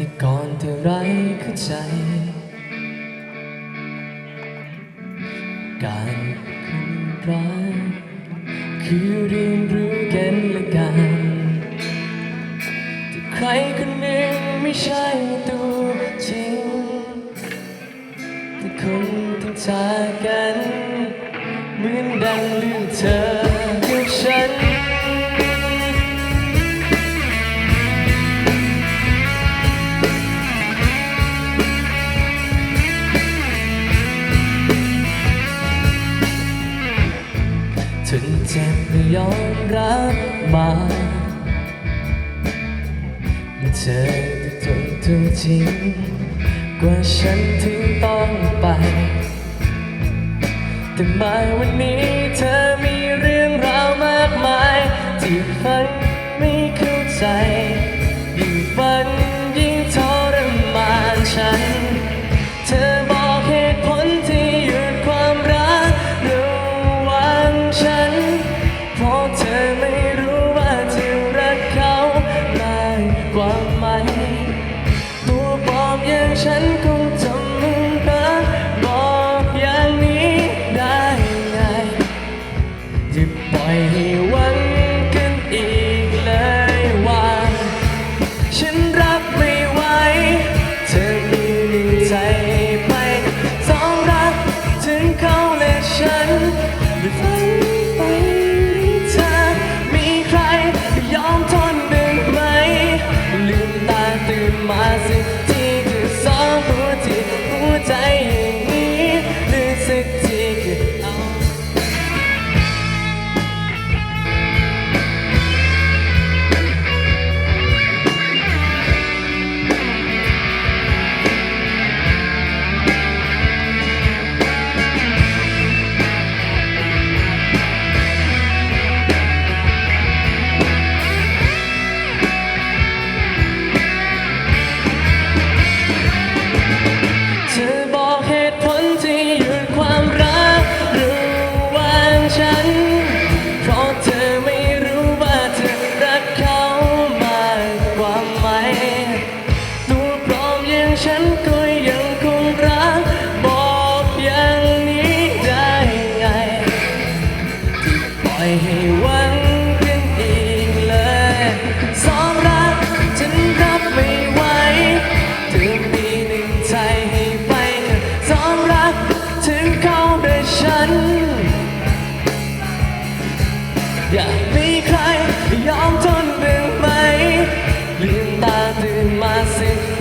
แต่ก่อนเธอไร้เข้าใจ การคุณรักคือเรียนรู้กันและกันแต่ใครคนหนึ่งไม่ใช่ตัวจริง แต่คนต้งจากกัน เหมือนดังลืมเธอกับฉัน เจ็บไม่ยอมรับมาเธอจะจนถึงจริงกว่าฉันถึงต้องไป แต่มาวันนี้เธอมีเรื่องราวมากมายที่ฝันากกว่าไหมตัวปลอมอย่างฉันคงจำมึงนะบอกอย่างนี้ได้ไงจะปล่อยให้วังกันอีกเลยว่าฉันรับไม่ไหวเธอมีหนึ่งใจไปสองรักถึงเขาและฉัน ตื่ ฉันก็ยังคงรัก บอกอย่างนี้ได้ไง ที่ปล่อยให้หวังกันอีกเลยสองรักฉันรับไม่ไหวเธอมีหนึ่งใจให้ไปแค่สองรักถึงเขาและฉัน อยากมีใครยอมทนได้ไหมลืมตาตื่นมาสิ